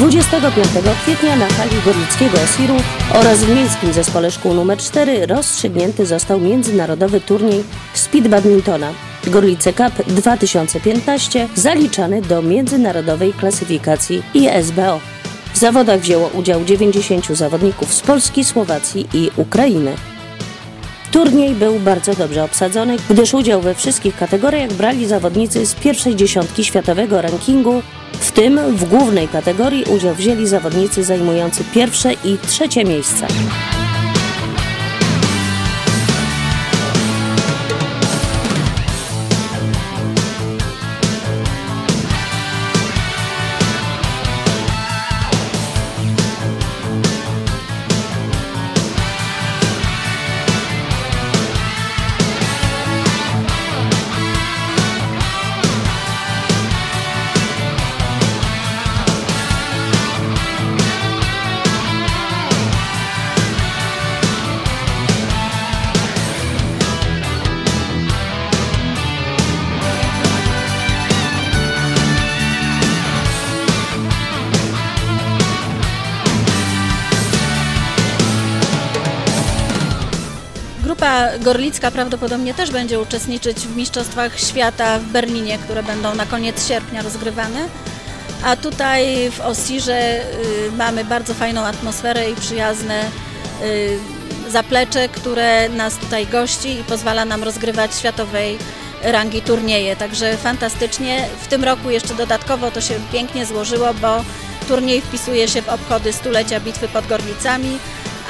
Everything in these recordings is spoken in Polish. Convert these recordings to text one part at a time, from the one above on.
25 kwietnia na hali Gorlickiego Osiru oraz w Miejskim Zespole Szkół nr 4 rozstrzygnięty został międzynarodowy turniej speed badmintona. Gorlice Cup 2015 zaliczany do międzynarodowej klasyfikacji ISBO. W zawodach wzięło udział 90 zawodników z Polski, Słowacji i Ukrainy. Turniej był bardzo dobrze obsadzony, gdyż udział we wszystkich kategoriach brali zawodnicy z pierwszej dziesiątki światowego rankingu, w tym w głównej kategorii udział wzięli zawodnicy zajmujący pierwsze i trzecie miejsca. Grupa Gorlicka prawdopodobnie też będzie uczestniczyć w Mistrzostwach Świata w Berlinie, które będą na koniec sierpnia rozgrywane. A tutaj w Osirze y, mamy bardzo fajną atmosferę i przyjazne y, zaplecze, które nas tutaj gości i pozwala nam rozgrywać światowej rangi turnieje. Także fantastycznie. W tym roku jeszcze dodatkowo to się pięknie złożyło, bo turniej wpisuje się w obchody stulecia bitwy pod Gorlicami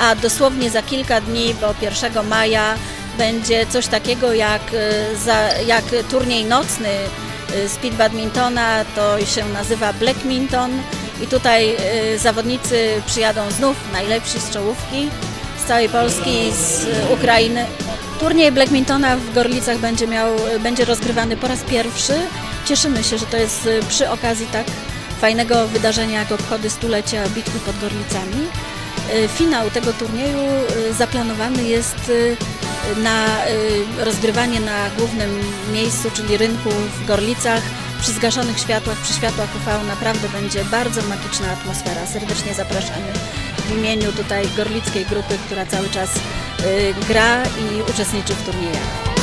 a dosłownie za kilka dni, bo 1 maja będzie coś takiego jak, y, jak turniej nocny y, speed badmintona, to się nazywa Blackminton i tutaj y, zawodnicy przyjadą znów najlepsi z czołówki z całej Polski, z Ukrainy. Turniej Blackmintona w Gorlicach będzie, miał, będzie rozgrywany po raz pierwszy. Cieszymy się, że to jest przy okazji tak fajnego wydarzenia jak obchody stulecia bitwy pod Gorlicami. E, finał tego turnieju e, zaplanowany jest e, na rozgrywanie na głównym miejscu, czyli rynku w Gorlicach, przy zgaszonych światłach, przy światłach UV. Naprawdę będzie bardzo magiczna atmosfera. Serdecznie zapraszamy w imieniu tutaj gorlickiej grupy, która cały czas gra i uczestniczy w turniejach.